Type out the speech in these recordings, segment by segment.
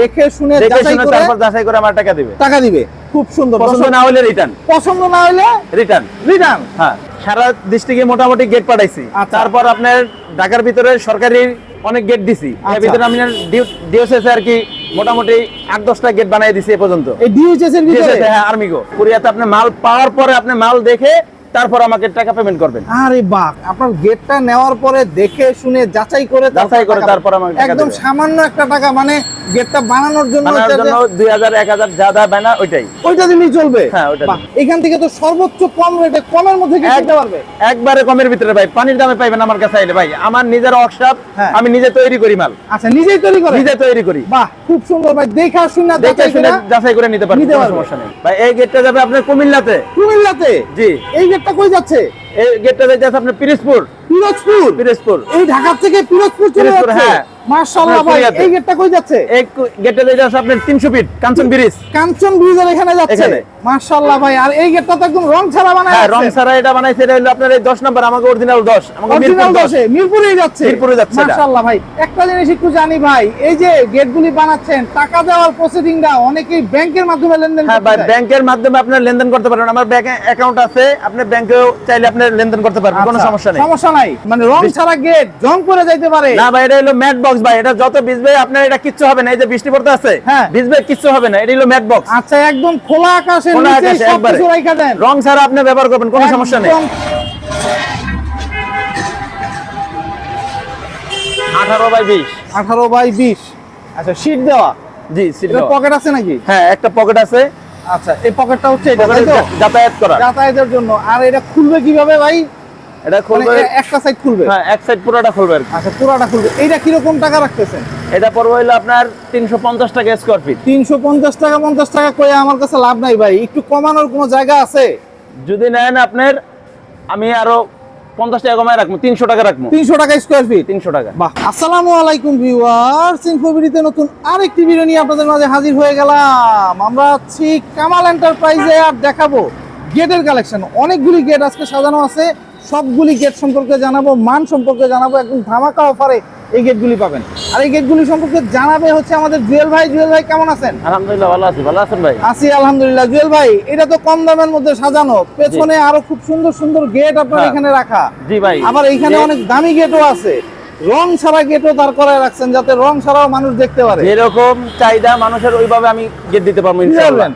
দেখে শুনে যাচাই করে তারপর যাচাই করে আমার টাকা দিবে। টাকা দিবে। খুব সুন্দর। পছন্দ না হলে রিটার্ন পছন্দ না হলে রিটার্ন রিটার্ন হ্যাঁ। সারা ডিস্ট্রিক্টে মোটামুটি গেট পাঠাইছি। আচ্ছা। তারপর আপনার ঢাকার ভিতরে সরকারি অনেক গেট দিছি। এর আচ্ছা। ভিতরে আমি ডিওসএস আর কি মোটামুটি আট দশটা গেট বানাই দিছি এ পর্যন্ত। এই ডিএইচএস এর ভিতরে? হ্যাঁ আর্মি গো কুরিয়াতে আপনি মাল পাওয়ার পরে আপনি মাল দেখে তারপর আমাকে টাকা পেমেন্ট করবেন। আরে বাহ আপনার গেটটা নেওয়ার পরে দেখে শুনে যাচাই করে যাচাই করে তারপর আমাকে একদম সামান্য একটা টাকা মানে গেটটা বানানোর জন্য বানানোর জন্য দুই হাজার এক হাজার যা যা বানা ওইটাই। ওইটা দিলেই চলবে? হ্যাঁ, ওইটা এখান থেকে তো সর্বোচ্চ কম রেটে কমের মধ্যে পারবে? একবারে কমের ভিতরে ভাই পানির দামে পাইবেন আমার কাছে আইলে। ভাই আমার নিজের ওয়ার্কশপ হ্যাঁ। আমি নিজে তৈরি করি মাল। আচ্ছা নিজেই তৈরি করে নিজে তৈরি করি। বাহ খুব সুন্দর ভাই দেখা শুনে যাচাই করে যাচাই করে নিতে পারবেন নিতে কোনো পারবে। সমস্যা নেই। ভাই এই গেটটা যাবে আপনার কুমিল্লাতে। কুমিল্লাতে? জি। এই গেটটা কই যাচ্ছে? এই গেটটা যাচ্ছে আপনার পিরোজপুর। পিরোজপুর? পিরোজপুর। এই ঢাকা থেকে পিরোজপুর চলে যাচ্ছে? হ্যাঁ। মাশাআল্লাহ ভাই এই গেটটা কই যাচ্ছে? এই গেটটা যাচ্ছে আপনার তিনশো ফিট কাঞ্চন ব্রিজ। কাঞ্চন ব্রিজের এখানে যাচ্ছে। মাশাআল্লাহ ভাই আর এই গেটটা তো একদম রং ছাড়া বানায় হ্যাঁ রং ছাড়া এটা বানাইছে এটা হলো আপনার এই দশ নম্বর আমাকে অরিজিনাল দশ আমাকে অরিজিনাল মিরপুর দশ। মিরপুরেই যাচ্ছে। মিরপুরে যাচ্ছে মাশাআল্লাহ ভাই একটা জিনিস একটু জানি ভাই এই যে গেটগুলি বানাচ্ছেন টাকা দেওয়ার প্রসিডিংটা অনেকেই ব্যাংকের মাধ্যমে লেনদেন হ্যাঁ করতে ভাই ব্যাংকের মাধ্যমে আপনি লেনদেন করতে পারবেন আমার ব্যাংক অ্যাকাউন্ট আছে আপনি ব্যাংকেও চাইলে আপনি লেনদেন করতে পারবেন কোনো আচ্ছা, সমস্যা নেই। সমস্যা নাই। মানে রং ছাড়া গেট জং করে যাইতে পারে। না ভাই এটা হলো ম্যাট বক্স ভাই এটা যত ভিজবে আপনার এটা কিচ্ছু হবে না। এই যে বৃষ্টি পড়তে আছে হ্যাঁ। ভিজবে কিচ্ছু হবে না। এটা হলো ম্যাট বক্স আচ্ছা একদম খোলা আকাশের নিচে আকাশে সব কিছু রাইখা দেন। রং ছাড়া আপনি ব্যবহার করবেন কোনো সমস্যা নেই। একদম আঠারো বাই বিশ। আঠারো বাই বিশ। আচ্ছা শীট দেওয়া? জি সিট এটা পকেট আছে নাকি? হ্যাঁ একটা পকেট আছে। আচ্ছা এই পকেটটা হচ্ছে এটা যাতায়াত করা যাতায়াতের জন্য। আর এটা খুলবে কীভাবে ভাই? এটা মানে খুলবে। একটা সাইড খুলবে? হ্যাঁ এক সাইড পুরোটা খুলবে। আচ্ছা পুরাটা খুলবে। এইটা কীরকম টাকা রাখতেছেন? এটা পড়বে হলো আপনার তিনশো পঞ্চাশ টাকা স্কোয়ার ফিট তিনশো পঞ্চাশ টাকা পঞ্চাশ টাকা করে আমার কাছে লাভ নাই ভাই। একটু কমানোর কোনো জায়গা আছে? যদি নেন আপনার আমি আরও পঞ্চাশ টাকা কমায় রাখব তিনশো টাকা রাখব। তিনশো টাকা স্কোয়ার ফিট তিনশো টাকা। বাহ আসসালামু আলাইকুম ভিউয়ার্স ইনফোবিডিতে নতুন আরেকটি ভিডিও নিয়ে আপনাদের মাঝে হাজির হয়ে গেলাম। আমরা আছি কামাল এন্টারপ্রাইজে আর দেখাবো গেটের কালেকশন অনেকগুলি গেট আজকে সাজানো আছে। সবগুলি গেট সম্পর্কে জানাব মান সম্পর্কে জানাব একদম ধামাকা অফারে এই গেটগুলি পাবেন। আর এই গেটগুলি সম্পর্কে জানাবে হচ্ছে আমাদের জুয়েল ভাই। জুয়েল ভাই কেমন আছেন? আলহামদুলিল্লাহ ভালো আছি। ভালো আছেন ভাই? আছি আলহামদুলিল্লাহ। জুয়েল ভাই এটা তো কম দামের মধ্যে সাজানো। পেছনে আরও খুব সুন্দর সুন্দর গেট আপনার হ্যাঁ। এখানে রাখা। জি ভাই। আবার এইখানে যে- অনেক দামি গেটও আছে। রং ছাড়া গেটও দাঁড় করায় রাখছেন যাতে রং ছাড়াও মানুষ দেখতে পারে। এরকম চাহিদা মানুষের ওইভাবে আমি গেট দিতে পারব ইনশাআল্লাহ?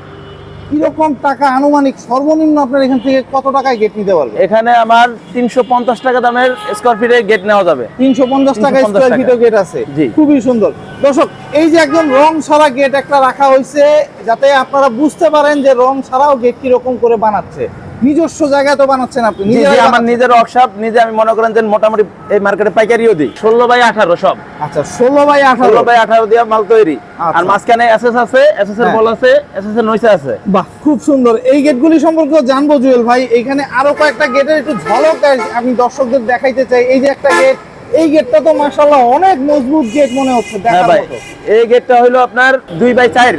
কীরকম টাকা আনুমানিক সর্বনিম্ন আপনার এখান থেকে কত টাকায় গেট নিতে পারবে? এখানে আমার তিনশো পঞ্চাশ টাকা দামের স্কোয়ার ফিটে গেট নেওয়া যাবে। তিনশো পঞ্চাশ টাকা। স্কোয়ার ফিটে গেট আছে। খুবই সুন্দর। দর্শক এই যে একদম রং ছাড়া গেট একটা রাখা হয়েছে যাতে আপনারা বুঝতে পারেন যে রং ছাড়াও গেট কীরকম করে বানাচ্ছে। নিজস্ব জায়গায় তো বানাচ্ছেন আপনি আমার নিজের ওয়ার্কশপ নিজে আমি মনে করেন যে মোটামুটি এই মার্কেটে পাইকারিও দিই। ষোলো বাই আঠারো সব। আচ্ছা ষোলো বাই আঠারো। ষোলো বাই আঠারো দিয়ে মাল তৈরি। আচ্ছা। আর মাঝখানে এসএস আছে এসএস এর হ্যাঁ। বল আছে এসএস এর নইসা আছে। বাহ খুব সুন্দর। এই গেটগুলি সম্পর্কে জানব জুয়েল ভাই। এখানে আরও কয়েকটা গেটের একটু ঝলক আমি দর্শকদের দেখাইতে চাই। এই যে একটা গেট এই গেটটা তো মাশাআল্লাহ অনেক মজবুত গেট মনে হচ্ছে হ্যাঁ দেখার ভাই মতো। এই গেটটা হলো আপনার দুই বাই চার।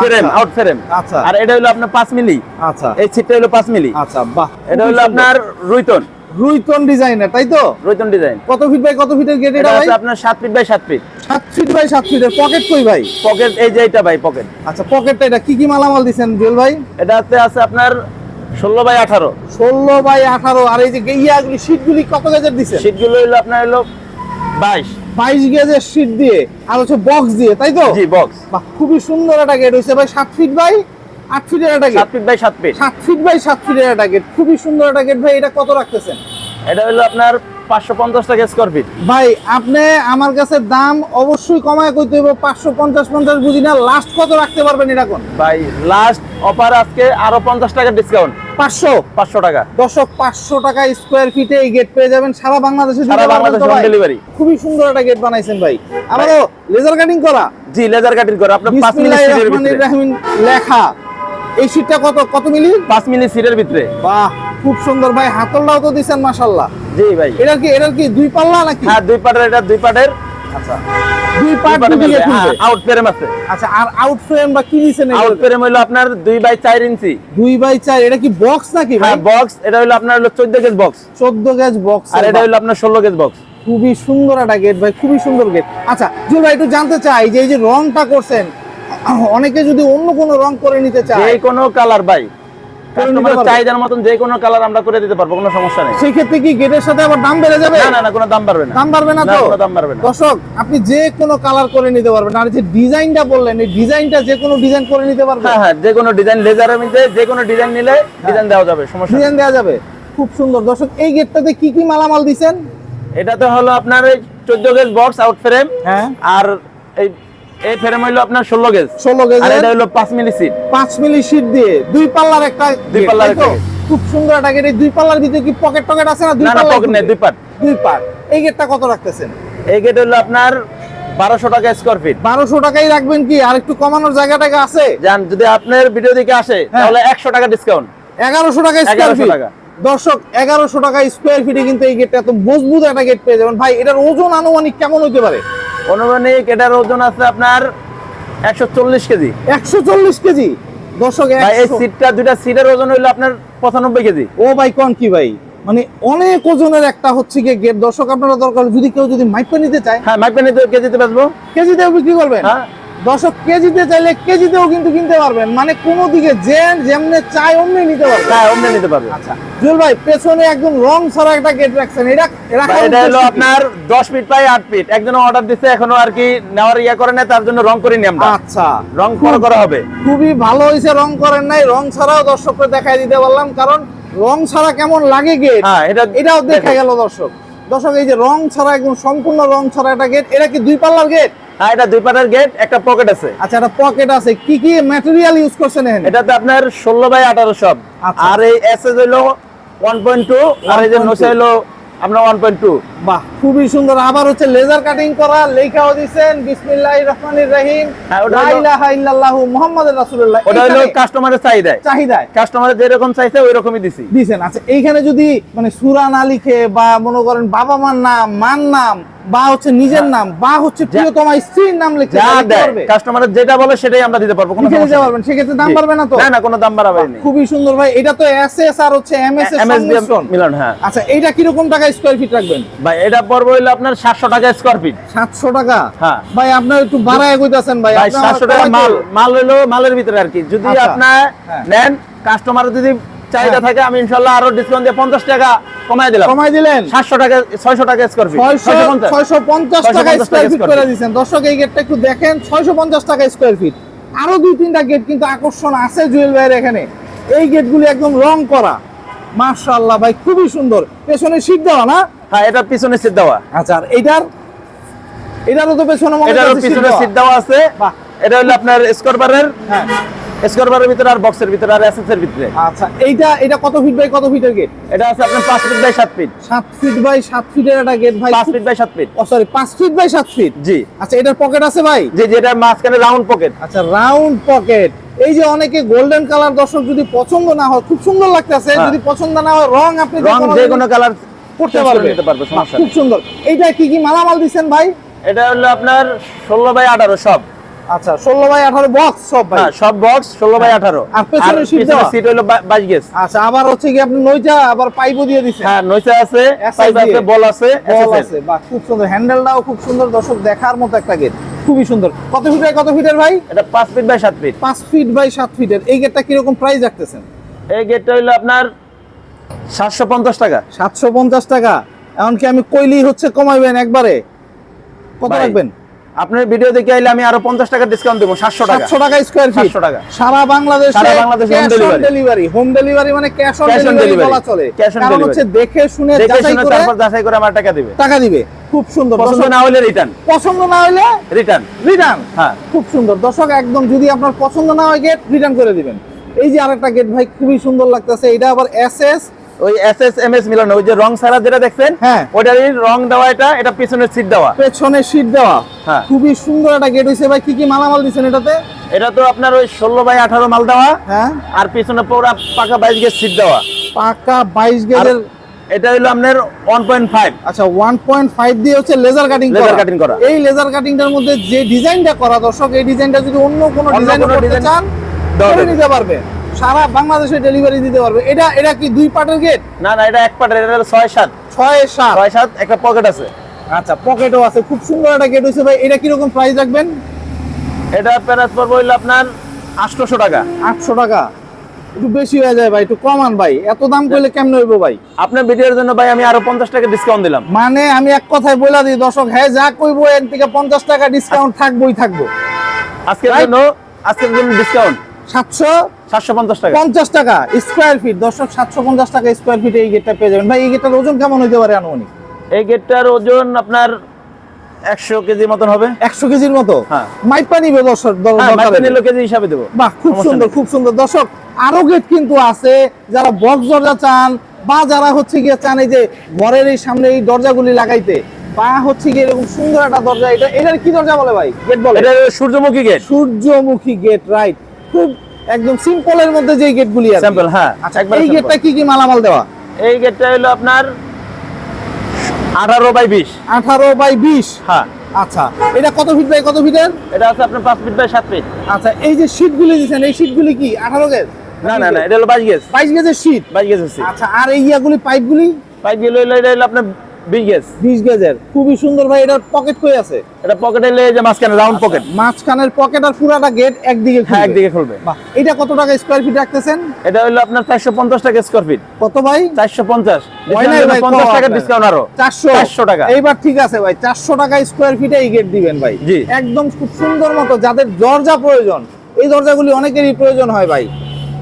ফ্রেম। আউট ফ্রেম আচ্ছা। আর এটা হলো আপনার পাঁচ মিলি। আচ্ছা। এই ছিটটা হলো পাঁচ মিলি। আচ্ছা বাহ। এটা হলো আপনার রুইতন। রুইতন ডিজাইনের তাই তো? রুইতন ডিজাইন। কত ফিট বাই কত ফিটের গেট এটা এটা ভাই? আপনার সাত ফিট বাই সাত ফিট। সাত ফিট বাই সাত ফিটের। পকেট কই ভাই? পকেট এই যে এটা ভাই পকেট আচ্ছা পকেটটা এটা কি কি মালামাল দিছেন জুয়েল ভাই? এটাতে আছে আপনার ষোলো বাই আঠারো। ষোলো বাই আঠারো। আর এই যে ইয়াগুলি শীটগুলি কত গেজের দিছেন? সিটগুলো হলো আপনার হলো বাইশ। বাইশ গেজের শীট দিয়ে আর হচ্ছে বক্স দিয়ে তাই তো? জি বক্স বাহ খুবই সুন্দর একটা গেট হয়েছে। ভাই সাত ফিট বাই আট ফিটের একটা সাত গেট ফিট বাই সাত ফিট সাত ফিট বাই সাত ফিটের একটা গেট খুবই সুন্দর একটা গেট ভাই এটা কত রাখতেছেন? এটা হলো আপনার পাঁচশো পঞ্চাশ টাকা স্কোয়ার ফিট ভাই আপনি আমার কাছে দাম অবশ্যই কমায় কইতে হইব পাঁচশো পঞ্চাশ পঞ্চাশ বুঝি না লাস্ট কত রাখতে পারবেন এটা কোন? ভাই লাস্ট অফার আজকে আরও পঞ্চাশ টাকা ডিসকাউন্ট পাঁচশো? পাঁচশো টাকা। দর্শক পাঁচশো টাকা স্কোয়ার ফিটে এই গেট পেয়ে যাবেন সারা বাংলাদেশে সারা বাংলাদেশে হোম ডেলিভারি খুবই সুন্দর একটা গেট বানাইছেন ভাই। আমারও লেজার কাটিং করা। জি লেজার কাটিং করে। আপনার রহিম লেখা। এই শীটটা কত? কত মিলি? পাঁচ মিলি সিটের ভিতরে। বাহ খুব সুন্দর ভাই। হাতলটাও তো দিছেন মাশাল্লাহ জি ভাই। এটার কি এটার কি দুই পাল্লা নাকি? হ্যাঁ দুই পাটের এটা দুই পাটের। আচ্ছা। দুই দিয়ে আউট ফ্রেম আছে। আচ্ছা আর আউট ফ্রেম বা কি দিছেন এগুলোতে? আউট ফ্রেম হলো আপনার বাই ইঞ্চি। বাই এটা কি বক্স নাকি ভাই? হ্যাঁ বক্স এটা হলো আপনার হলো চোদ্দ গেজ বক্স চোদ্দ গেজ বক্স আর এটা হলো আপনার ষোলো গেজ বক্স খুবই সুন্দর একটা গেট ভাই খুবই সুন্দর গেট আচ্ছা জুল ভাই একটু জানতে চাই যে এই যে রংটা করছেন অনেকে যদি অন্য কোনো রং করে নিতে যে চায় কোনো কালার ভাই। কাস্টমারের চাহিদার মতন যে কোনো কালার আমরা করে দিতে পারব কোনো সমস্যা নেই। সেই ক্ষেত্রে কি গেটের সাথে আবার দাম বেড়ে যাবে? না না না কোনো দাম বাড়বে না। দাম বাড়বে না তো? দাম বাড়বে না। দর্শক আপনি যে কোনো কালার করে নিতে পারবেন। আর যে ডিজাইনটা বললেন এই ডিজাইনটা যে কোনো ডিজাইন করে নিতে পারবেন? হ্যাঁ হ্যাঁ যে কোনো ডিজাইন লেজারের মধ্যে যে কোনো ডিজাইন নিলে ডিজাইন দেওয়া যাবে সমস্যা ডিজাইন দেওয়া যাবে। খুব সুন্দর। দর্শক এই গেটটাতে কি কি মালামাল দিছেন এটাতে হলো আপনার এই চোদ্দ গেজ বক্স আউট ফ্রেম হ্যাঁ। আর এই এই ফ্রেম হলো আপনার ষোলো গেজ। ষোলো আর এটা হলো পাঁচ মিলি সিট। পাঁচ মিলি শীট দিয়ে দুই পাল্লার একটা দুই পাল্লার একটা খুব সুন্দর একটা গেট দুই পাল্লার ভিতরে কি পকেট টকেট আছে না দুই পাল্লা পকেট নেই দুই পার্ট দুই পার্ট এই গেটটা কত রাখতেছেন? এই গেট হলো আপনার বারোশো টাকা স্কোয়ার ফিট বারোশো টাকাই রাখবেন কি? আর একটু কমানোর জায়গা টাকা আছে? যান যদি আপনার ভিডিও দিকে আসে হ্যাঁ। তাহলে একশো টাকা ডিসকাউন্ট এগারোশো টাকা স্কোয়ার ফিট টাকা। দর্শক এগারোশো টাকা স্কোয়ার ফিটে কিন্তু এই গেটটা এত মজবুত একটা গেট পেয়ে যাবেন। ভাই এটার ওজন আনুমানিক কেমন হতে পারে? অনুমানিক এটার ওজন আছে আপনার একশো চল্লিশ কেজি। একশো চল্লিশ কেজি? দর্শক এই 100 সিটটা দুইটা সিটের ওজন হইল আপনার পঁচানব্বই কেজি। ও ভাই কোন কি ভাই? মানে অনেক ওজনের একটা হচ্ছে গিয়ে গেট দর্শক আপনারা দরকার যদি কেউ যদি মাইপে নিতে চায় হ্যাঁ মাইপে নিতে কেজিতে বেচবো। কেজিতেও বিক্রি করবেন? হ্যাঁ। দর্শক কেজিতে চাইলে কেজিতেও কিন্তু কিনতে পারবেন। মানে কোনো দিকে যে যেমনে চাই অমনি নিতে পারবেন। হ্যাঁ অমনি নিতে পারবে আচ্ছা জুয়েল ভাই পেছনে একদম রং ছাড়া একটা গেট রাখছেন। এটা রাখার এটা হলো আপনার দশ ফিট বাই আট ফিট একজন অর্ডার দিচ্ছে এখনও আর কি নেওয়ার ইয়া করে না তার জন্য রং করে নি আমরা। আচ্ছা। রং করা করা হবে। খুবই ভালো হয়েছে রং করেন নাই। রং ছাড়াও দর্শককে দেখাই দিতে পারলাম কারণ রং ছাড়া কেমন লাগে গেট হ্যাঁ এটা এটাও দেখা গেল দর্শক। দর্শক এই যে রং ছাড়া একদম সম্পূর্ণ রং ছাড়া একটা গেট এটা কি দুই পাল্লার গেট হ্যাঁ এটা দুই পাটার গেট একটা পকেট আছে। আচ্ছা একটা পকেট আছে। কি কি ম্যাটেরিয়াল ইউজ করছেন এটাতে আপনার ষোলো বাই আঠারো সব। আচ্ছা। আর এই এস এস হইল ওয়ান পয়েন্ট টু আর এই যে 1.2 নোসে হইল আপনার ওয়ান পয়েন্ট টু বাহ খুবই সুন্দর। আবার হচ্ছে লেজার কাটিং করা লেখাও দিছেন বিসমিল্লাহির রহমানির রহিম। হ্যাঁ, লা ইলাহা ইল্লাল্লাহু মুহাম্মাদুর রাসূলুল্লাহ। ওটা হলো এইখানে কাস্টমারের চাহিদায় চাহিদায়। কাস্টমারের যেরকম চাইছে ওই রকমই দিছি। দিছেন। আচ্ছা এইখানে যদি মানে সুরা না লিখে বা মনে করেন বাবা মার নাম মার নাম বা হচ্ছে নিজের নাম বা হচ্ছে প্রিয়তমা স্ত্রীর নাম লিখতে পারবে কাস্টমারের যেটা বলে সেটাই আমরা দিতে পারব কোনো লিখে সমস্যা পারবেন। সেক্ষেত্রে দাম। পারবে না তো? না না কোনো দাম বাড়াবে খুবই সুন্দর ভাই। এটা তো এসএস আর হচ্ছে এমএস এর এমএস মিলন হ্যাঁ। আচ্ছা এইটা কীরকম টাকা স্কোয়ার ফিট রাখবেন? ভাই এটা পড়বে হইল আপনার সাতশো টাকা স্কোয়ার ফিট সাতশো টাকা? হ্যাঁ। ভাই আপনার একটু বাড়ায় কইতাছেন ভাই। ভাই আপনি আমার সাতশো টাকা মাল মাল হইল মালের ভিতরে আর কি। যদি আচ্ছা। হ্যাঁ। নেন কাস্টমার যদি চাহিদা হ্যাঁ। থাকে আমি আরও ডিসকাউন্ট দিয়ে পঞ্চাশ টাকা কমাই দিলাম। কমাই দিলেন? সাতশো টাকা ছয়শো টাকা স্কোয়ার ফিট ছয়শো ছয়শো পঞ্চাশ। টাকা 650 স্কোয়ার ফিট করে দর্শক এই গেটটা একটু দেখেন। ছয়শো পঞ্চাশ টাকা স্কোয়ার ফিট আরও দুই তিনটা গেট কিন্তু আকর্ষণ আছে জুয়েল ভাইয়ের এখানে। এই গেটগুলি একদম রং করা। মার্শাল্লাহ ভাই খুবই সুন্দর। পেছনে শীত দেওয়া না? হ্যাঁ এটা পিছনে সিট দেওয়া। আচ্ছা আর এইটার? এটারও তো পেছনে এটারও পিছনে সিট দেওয়া। আছে। এটা হলো আপনার স্কোরবারের হ্যাঁ। স্কোরবারের ভিতরে আর বক্সের ভিতরে আর এসএস এর ভিতরে। আচ্ছা এইটা এটা কত ফিট বাই কত ফিটের গেট এটা আছে আপনার পাঁচ ফিট বাই সাত ফিট সাত ফিট বাই সাত ফিটের একটা গেট ভাই। পাঁচ ফিট বাই সাত ফিট ও সরি পাঁচ ফিট বাই সাত ফিট জি। আচ্ছা এটার পকেট আছে ভাই? যে যেটা মাঝখানে রাউন্ড পকেট আচ্ছা রাউন্ড পকেট এই যে অনেকে গোল্ডেন কালার দর্শক যদি পছন্দ না হয় খুব সুন্দর লাগতেছে হ্যাঁ। যদি পছন্দ না হয় রং আপনি রং যে কোনো কালার করতে পারবে। নিতে পারবে সমস্যা খুব সুন্দর। এইটা কি কি মালামাল দিচ্ছেন ভাই? এটা হলো আপনার ষোলো বাই আঠারো সব। আচ্ছা ষোলো বাই আঠারো বক্স সব ভাই? হ্যাঁ সব বক্স ষোলো বাই আঠারো। আর পেছনে seat সিট হলো বা- বাইশ গেজ। আচ্ছা আবার হচ্ছে কি আপনি নইটা আবার পাইপও দিয়ে দিচ্ছেন হ্যাঁ নইসা আছে পাইপ আছে বল আছে বল আছে বা খুব সুন্দর। হ্যান্ডেলটাও খুব সুন্দর দর্শক দেখার মতো একটা গেট খুবই সুন্দর। কত ফিটের কত ফিটের ভাই? এটা পাঁচ ফিট বাই সাত ফিট পাঁচ ফিট বাই সাত ফিটের এই গেটটা কীরকম প্রাইস রাখতেছেন? এই গেটটা হলো আপনার সাতশো পঞ্চাশ টাকা। সাতশো পঞ্চাশ টাকা। এমনকি আমি কইলি হচ্ছে কমাইবেন একবারে। কত ভাই, রাখবেন? আপনার ভিডিও দেখে আইলে আমি আরও পঞ্চাশ টাকা ডিসকাউন্ট দেবো সাতশো টাকা। সাতশো টাকা স্কোয়ার ফিট টাকা। সারা বাংলাদেশে সারা বাংলাদেশে home ডেলিভারি হোম ডেলিভারি মানে ক্যাশ অন ডেলিভারি বলা চলে। কারণ delivery। হচ্ছে দেখে শুনে যাচাই করে তারপর যাচাই করে আমার টাকা দিবে। টাকা দিবে। খুব সুন্দর। পছন্দ না হলে রিটার্ন পছন্দ না হলে রিটার্ন রিটার্ন হ্যাঁ। খুব সুন্দর। দর্শক একদম যদি আপনার পছন্দ না হয় গেট রিটার্ন করে দিবেন। এই যে আরেকটা গেট ভাই খুবই সুন্দর লাগতেছে। এটা আবার এস এস ওই এস এস এম এস মিলানো ওই যে রং সারা যেটা দেখছেন হ্যাঁ। ওটারই রং দেওয়া এটা এটা পিছনের সিট দেওয়া। পেছনে সিট দেওয়া। হ্যাঁ। খুবই সুন্দর একটা গেট হয়েছে ভাই। কি কি মালামাল দিচ্ছেন এটাতে? এটা তো আপনার ওই ষোলো বাই আঠারো মাল দেওয়া হ্যাঁ। আর পিছনে পুরো পাকা বাইশ গেজ সিট দেওয়া। পাকা বাইশ আর গেজের এটা হলো আপনার ওয়ান পয়েন্ট ফাইভ আচ্ছা ওয়ান পয়েন্ট ফাইভ দিয়ে হচ্ছে লেজার কাটিং লেজার কাটিং করা। এই লেজার কাটিংটার মধ্যে যে ডিজাইনটা করা দর্শক এই ডিজাইনটা যদি অন্য কোনো ডিজাইন করতে চান করে নিতে পারবে? সারা বাংলাদেশে ডেলিভারি দিতে পারবে। এটা এটা কি দুই পার্টের গেট না না এটা এক পাটের এটা হলো ছয় সাত। ছয় সাত। ছয় সাত একটা পকেট আছে। আচ্ছা পকেটও আছে। খুব সুন্দর একটা গেট হয়েছে ভাই। এটা কীরকম প্রাইস রাখবেন? এটা প্যারাস পড়ব হইল আপনার আটশোশো টাকা। আটশো টাকা। একটু বেশি হয়ে যায় ভাই একটু কমান ভাই। এত দাম করলে কেমনে হইবো ভাই? আপনার ভিডিওর জন্য ভাই আমি আরও পঞ্চাশ টাকা ডিসকাউন্ট দিলাম। মানে আমি এক কথায় বলে দিই দর্শক হ্যাঁ যা কইবো এর থেকে পঞ্চাশ টাকা ডিসকাউন্ট থাকবোই থাকব। আজকের জন্য আজকের জন্য ডিসকাউন্ট সাতশো সাতশো পঞ্চাশ টাকা। পঞ্চাশ টাকা স্কোয়ার ফিট দর্শক সাতশো পঞ্চাশ টাকা স্কোয়ার ফিট এই গেটটা পেয়ে যাবেন। ভাই এই গেটটার ওজন কেমন হইতে পারে আনুমানিক? এই গেটটার ওজন আপনার একশো কেজি মতন হবে। একশো কেজির মতো? হ্যাঁ। মাইপা নিবে দর্শক দর- হ্যাঁ, কেজি হিসাবে দেবো। বাহ খুব সুন্দর খুব সুন্দর। দর্শক আরও গেট কিন্তু আছে যারা বক্স দরজা চান বা যারা হচ্ছে গিয়ে চান এই যে ঘরের এই সামনে এই দরজাগুলি লাগাইতে বা হচ্ছে গিয়ে এরকম সুন্দর একটা দরজা এটা এটার কি দরজা বলে ভাই? গেট বলে? এটা সূর্যমুখী গেট সূর্যমুখী গেট রাইট খুব একদম সিম্পলের মধ্যে যে গেটগুলি আছে স্যাম্পল হ্যাঁ। আচ্ছা একবারে এই গেটটা কি কি মালামাল দেওয়া? এই গেটটা হলো আপনার আঠারো বাই বিশ। আঠারো বাই বিশ? হ্যাঁ। আচ্ছা এটা কত ফিট বাই কত ফিটের এটা আছে আপনার পাঁচ ফিট বাই সাত ফিট আচ্ছা এই যে শীটগুলি দিচ্ছেন এই শীটগুলি কি আঠারো গেজ না না না এটা হলো বাইশ গেজ বাইশ গেজের শীট বাইশ গেজ আছে আচ্ছা আর এই ইয়াগুলি পাইপগুলি পাইপ গেল হলো এটা হলো আপনার গেজ। গেজের। খুবই সুন্দর ভাই এটার পকেট কই আছে? এটা পকেটে যে মাঝখানে রাউন্ড পকেট মাঝখানের পকেট আর পুরাটা গেট একদিকে হ্যাঁ একদিকে খুলবে। এটা কত টাকা স্কোয়ার ফিট রাখতেছেন? এটা হলো আপনার চারশো পঞ্চাশ টাকা স্কোয়ার ফিট কত ভাই? টাকা ডিসকাউন্ট আরও। টাকা। এইবার ঠিক আছে ভাই চারশো টাকা স্কোয়ার ফিটে এই গেট দিবেন ভাই। জি। একদম খুব সুন্দর মতো যাদের দরজা প্রয়োজন এই দরজাগুলি অনেকেরই প্রয়োজন হয় ভাই।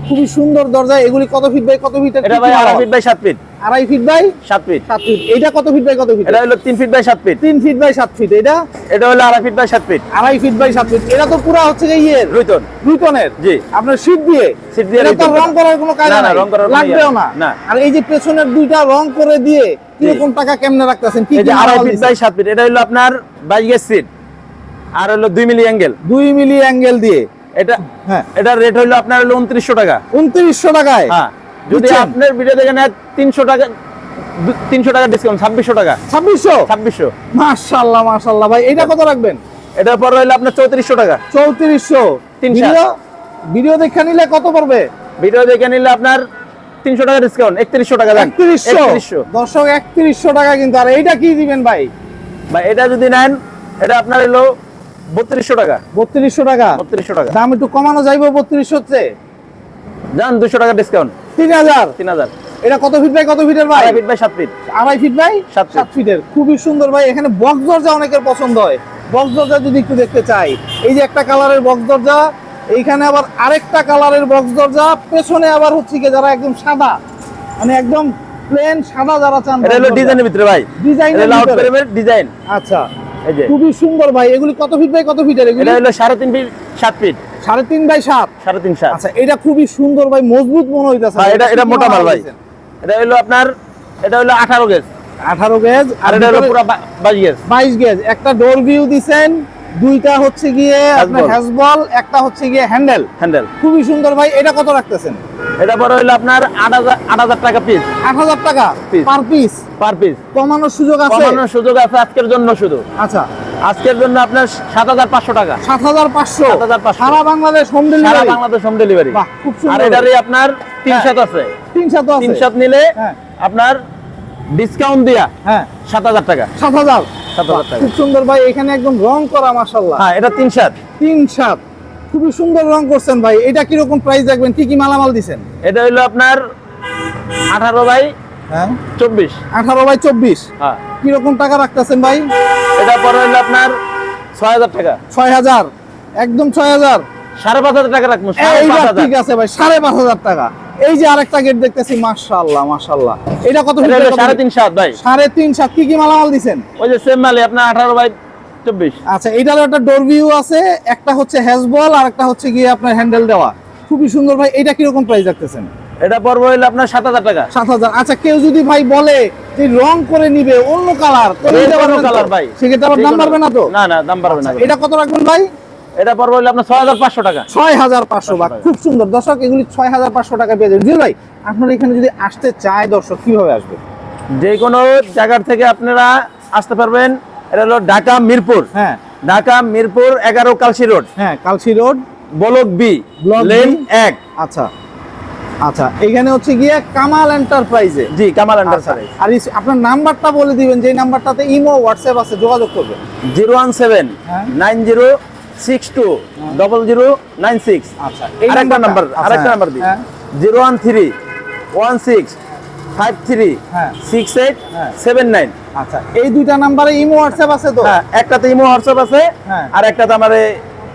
খুবই সুন্দর দরজা এগুলি কত ফিট বাই কত ফিট এটা ভাই আড়াই ফিট বাই সাত ফিট আড়াই ফিট বাই সাত ফিট সাত ফিট এটা কত ফিট বাই কত ফিট এটা হলো তিন ফিট বাই সাত ফিট তিন ফিট বাই সাত ফিট এটা? এটা হলো আড়াই ফিট বাই সাত ফিট আড়াই ফিট বাই সাত ফিট এটা তো পুরো হচ্ছে যে ইয়ের। রুইতন। রুটনের জি। আপনার শীট দিয়ে? শীট দিয়ে এটা তো রং করার কোনো কায়দা না, রং করার লাগবেও ইয়ে না। না। আর এই যে পেছনের দুইটা রং করে দিয়ে কীরকম টাকা কেমনে রাখতেছেন? কি আড়াই ফিট বাই সাত ফিট এটা হলো আপনার বাইশ সিট আর হলো দুই মিলি অ্যাঙ্গেল দুই মিলি অ্যাঙ্গেল দিয়ে। এটা হ্যাঁ। এটার রেট হলো আপনার হলো উনত্রিশশো টাকা। উনত্রিশশো টাকায়? হ্যাঁ। যদি? আপনার ভিডিও দেখে নেয় তিনশো টাকা তিনশো টাকা ডিসকাউন্ট ছাব্বিশশো টাকা। ছাব্বিশশো? ছাব্বিশশো। মাশাল্লাহ মাশাল্লাহ। ভাই এটা কত রাখবেন? এটার পর হলো আপনার চৌত্রিশশো টাকা। চৌত্রিশশো। তিনশো। ভিডিও দেখে নিলে কত পড়বে? ভিডিও দেখে নিলে আপনার তিনশো টাকা ডিসকাউন্ট একত্রিশশো টাকা দেন। একত্রিশশো? দর্শক একত্রিশশো টাকা কিন্তু। আর এইটা কি দিবেন ভাই? বা এটা যদি নেন এটা আপনার হলো বত্রিশশো টাকা। বত্রিশশো টাকা। বত্রিশশো টাকা। দাম একটু কমানো যাইবো বত্রিশশো হচ্ছে যান দুশো টাকা ডিসকাউন্ট তিন হাজার। তিন হাজার। এটা কত ফিট বাই কত ফিটের ভাই? আড়াই ফিট বাই সাত ফিট আড়াই ফিট বাই সাত সাত ফিটের খুবই সুন্দর ভাই। এখানে বক্স দরজা অনেকের পছন্দ হয়। বক্স দরজা যদি একটু দেখতে চাই। এই যে একটা কালারের বক্স দরজা। এইখানে আবার আরেকটা কালারের বক্স দরজা। পেছনে আবার হচ্ছে কি যারা একদম সাদা মানে একদম প্লেন সাদা যারা চান এটা হলো ডিজাইনের ভিতরে ভাই। ফ্রেমের ডিজাইন আচ্ছা। খুবই সুন্দর ভাই। এগুলি কত ফিট বাই কত ফিটের এগুলি? এটা হলো সাড়ে তিন ফিট সাত ফিট সাড়ে তিন বাই সাত? সাড়ে তিন সাত। আচ্ছা এটা খুবই সুন্দর ভাই মজবুত মনে হইতেছে এটা এটা মোটা মাল ভাই। এটা হলো আপনার এটা হলো আঠারো গেজ। আঠারো গেজ। আর এটা হলো পুরো বাইশ গেজ। বাইশ গেজ। একটা ডোর ভিউ দিছেন। দুইটা হচ্ছে গিয়ে আপনার। হ্যাজবল একটা হচ্ছে গিয়ে হ্যান্ডেল হ্যান্ডেল খুবই সুন্দর ভাই এটা কত রাখতেছেন? এটা পরে হলো আপনার আট হাজার আট হাজার টাকা পিস আট হাজার টাকা পার পিস পার পিস কমানোর সুযোগ আছে? কমানোর সুযোগ আছে আজকের জন্য শুধু। আচ্ছা। আজকের জন্য আপনার সাত হাজার পাঁচশো টাকা। সাত হাজার পাঁচশো? 7,500 সারা বাংলাদেশ হোম ডেলিভারি সারা বাংলাদেশ হোম ডেলিভারি বাহ, খুব সুন্দর। আর এটারই আপনার তিন হ্যাঁ। সাত আছে। তিন সাত আছে তিন সাত নিলে হ্যাঁ। আপনার ডিসকাউন্ট দিয়া হ্যাঁ। সাত হাজার টাকা। সাত হাজার? সাত হাজার টাকা। খুব সুন্দর ভাই এখানে একদম রং করা মাসাল্লাহ হ্যাঁ এটা তিন সাত। তিন সাত। খুবই সুন্দর রং করছেন ভাই। এটা কীরকম প্রাইস রাখবেন কি কি মালামাল দিছেন? এটা হলো আপনার আঠারো বাই হ্যাঁ। চব্বিশ। আঠারো বাই চব্বিশ। হ্যাঁ। কীরকম টাকা রাখতেছেন ভাই? এটা পরে হলো আপনার ছয় হাজার টাকা। ছয় হাজার। একদম ছয় হাজার। সাড়ে পাঁচ হাজার টাকা রাখব ঠিক আছে ভাই সাড়ে পাঁচ হাজার টাকা। এই যে আরেকটা গেট দেখতেছি মাশাআল্লাহ মাশাআল্লাহ। এটা কত সাড়ে তিন সাত ভাই। সাড়ে তিন সাত। কি কি মালামাল দিছেন? ওই যে সেম মালে আপনার আঠারো বাই চব্বিশ। আচ্ছা এটারও একটা ডোর ভিউ আছে একটা হচ্ছে হ্যাজবল আর একটা হচ্ছে গিয়ে আপনার হ্যান্ডেল দেওয়া। খুবই সুন্দর ভাই এটা কীরকম প্রাইস রাখতেছেন এটা পড়ব হলো আপনার সাত হাজার টাকা। সাত হাজার। আচ্ছা কেউ যদি ভাই বলে যে রং করে নিবে অন্য কালার যে কোনো colour ভাই। সেক্ষেত্রে আবার দাম বাড়বে না তো? না না দাম পারবে না। আচ্ছা, এটা কত রাখবেন ভাই? এটা পড়ব হলো আপনার ছয় হাজার পাঁচশো টাকা। ছয় হাজার পাঁচশো বা খুব সুন্দর। দর্শক এগুলি ছয় হাজার পাঁচশো টাকা পেয়ে যাবেন। ভাই আপনার এখানে যদি আসতে চায় দর্শক কীভাবে আসবে? যে কোনো জায়গার থেকে আপনারা আসতে পারবেন। এটা হলো ঢাকা মিরপুর। হ্যাঁ। ঢাকা মিরপুর এগারো কালসি রোড। হ্যাঁ Kalshi road. Block B block lane এক। আচ্ছা। আচ্ছা এখানে হচ্ছে গিয়ে কামাল এন্টারপ্রাইজে। জি কামাল আচ্ছা, এন্টারপ্রাইজ। আর আপনার নাম্বারটা বলে দিবেন যে নাম্বারটাতে ইমো হোয়াটসঅ্যাপ আছে যোগাযোগ করবেন। জিরো ওয়ান সেভেন হ্যাঁ। Nine zero six two double zero nine six আচ্ছা আরেকটা নাম্বার আচ্ছা, আরেকটা নাম্বার দিই হ্যাঁ। Zero one three one six five three হ্যাঁ। Six eight. সেভেন নাইন আচ্ছা এই দুইটা নাম্বারে ইমো হোয়াটসঅ্যাপ আছে তো? হ্যাঁ একটাতে ইমো হোয়াটসঅ্যাপ আছে। আর একটাতে আমার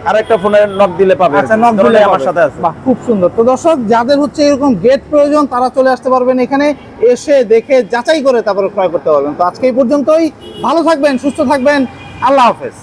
আরেকটা ফোনে নক দিলে পাবে। আচ্ছা নক দিলে আমার সাথে আছে। বাহ খুব সুন্দর। তো দর্শক যাদের হচ্ছে এরকম গেট প্রয়োজন তারা চলে আসতে পারবেন এখানে এসে দেখে যাচাই করে তারপরে ক্রয় করতে পারবেন। তো আজকে এই পর্যন্তই। ভালো থাকবেন সুস্থ থাকবেন। আল্লাহ হাফেজ।